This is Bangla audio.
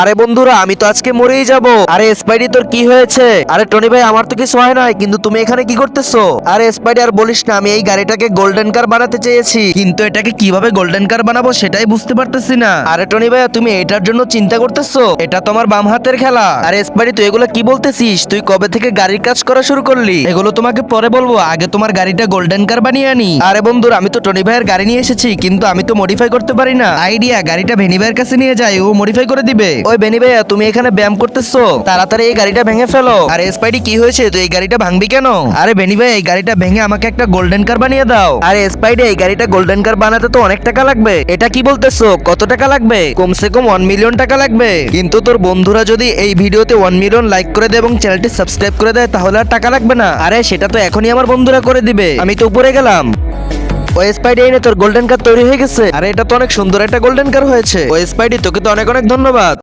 আরে বন্ধুরা, আমি তো আজকে মরেই যাব। আরে স্পাইডি, তোর কি হয়েছে? আরে টনি ভাই, আমার তো কিছু হয় নাই, কিন্তু তুমি এখানে কি করতেছো? আরে স্পাইডি, আর বলিস না, আমি এই গাড়িটাকে গোল্ডেন কার বানাতে চেয়েছি। কিন্তু এটাকে কীভাবে গোল্ডেন কার বানাবো সেটাই বুঝতে পারতেছি না। আরে টনি ভাই, তুমি এটার জন্য চিন্তা করতেছো? এটা তোমার বাম হাতের খেলা। আরে স্পাইডি, তুই এগুলো কি বলতেছিস? তুই কবে থেকে গাড়ির কাজ করা শুরু করলি? এগুলো তোমাকে পরে বলব, আগে তোমার গাড়িটা গোল্ডেন কার বানিয়ে আনি। আরে বন্ধুরা, আমি তো টনি ভাইয়ের গাড়ি নিয়ে এসেছি, কিন্তু আমি তো মডিফাই করতে পারি না। আইডিয়া গাড়িটা ভেনি ভাইয়ের কাছে নিয়ে যাই, ও মডিফাই করে দিবে। ওই ভেনি ভাইয়া, তুমি এখানে ব্যায়াম করতেছো। তাড়াতাড়ি এই গাড়িটা ভেঙে ফেলো। আরে স্পাইডি কি হয়েছে? তুই এই গাড়িটা ভাঙবি কেন? আরে বেনি ভাই এই গাড়িটা ভেঙে আমাকে একটা গোল্ডেন কার বানিয়ে দাও। আরে স্পাইডি এই গাড়িটা গোল্ডেন কার বানাতে তো অনেক টাকা লাগবে। এটা কি বলতেছো? কত টাকা লাগবে? কমসে কম ওয়ান মিলিয়ন টাকা লাগবে। কিন্তু তোর বন্ধুরা যদি এই ভিডিওতে ওয়ান মিলিয়ন লাইক করে দেয় এবং চ্যানেলটি সাবস্ক্রাইব করে দেয়, তাহলে আর টাকা লাগবে না। আরে, সেটা তো এখনই আমার বন্ধুরা করে দিবে। আমি তো উপরে গেলাম। ও স্পাইডি এনে তোর গোল্ডেন কার তৈরি হয়ে গেছে। আরে, এটা তো অনেক সুন্দর একটা গোল্ডেন কার হয়েছে। ও স্পাইডি তোকে তো অনেক অনেক ধন্যবাদ।